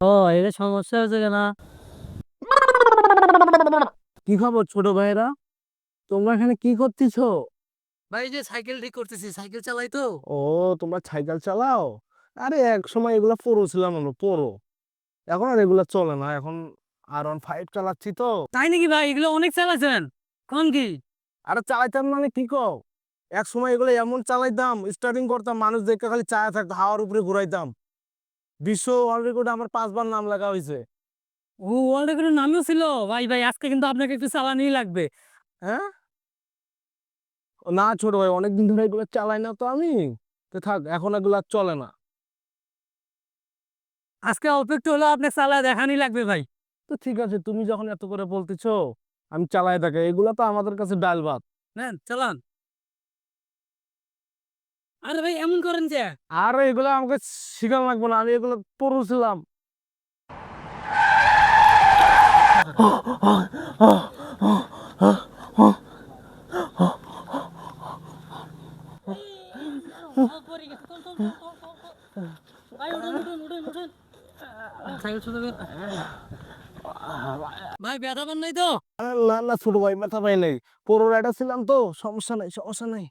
ও এটা সমস্যা কেনা? কি খবর ছোট ভাইরা তোমরা এখানে কি করতেছো? ভাই যে সাইকেল ঠিক করতেছি সাইকেল চালাই তো। ও তোমরা সাইকেল চালাও? আরে এক সময় এগুলা পড়ো ছিলাম আমরা পড়ো এখন আর এগুলা চলে না এখন আর ওয়ান ফাইভ চালাচ্ছি তো। তাই নাকি ভাই? এগুলো অনেক চালাচ্ছেন। কোন কি? আরে চালাইতাম মানে কি কও? এক সময় এগুলো এমন চালাইতাম স্টার্টিং করতাম মানুষ দেখে খালি চায়া থাকতো হাওয়ার উপরে ঘুরাইতাম। বিশ্ব ওয়ার্ল্ড রেকর্ডে আমার পাঁচবার নাম লাগা হয়েছে ও ওয়ার্ল্ড রেকর্ডের নামও ছিল? ভাই ভাই আজকে কিন্তু আপনাকে একটু চালানিই লাগবে। হ্যাঁ? না ছোট ভাই অনেকদিন ধরে এগুলো চালাই না তো আমি। তো থাক এখন এগুলো আর চলে না। আজকে অল্প একটু হলেও আপনি চালা দেখানি লাগবে ভাই। তো ঠিক আছে তুমি যখন এত করে বলতেছো আমি চালাই থাকি এগুলো তো আমাদের কাছে ডাল ভাত। নেন চালান। আরে ভাই এমন করেন যে আর এগুলো আমাকে শিখানো লাগবে না আমি এগুলো পড়েছিলাম। ভাই ব্যথা পান নাই তো? না না ছোট ভাই মাথা পাই নাই। পুরো রাইডার ছিলাম তো সমস্যা নাই সমস্যা নাই।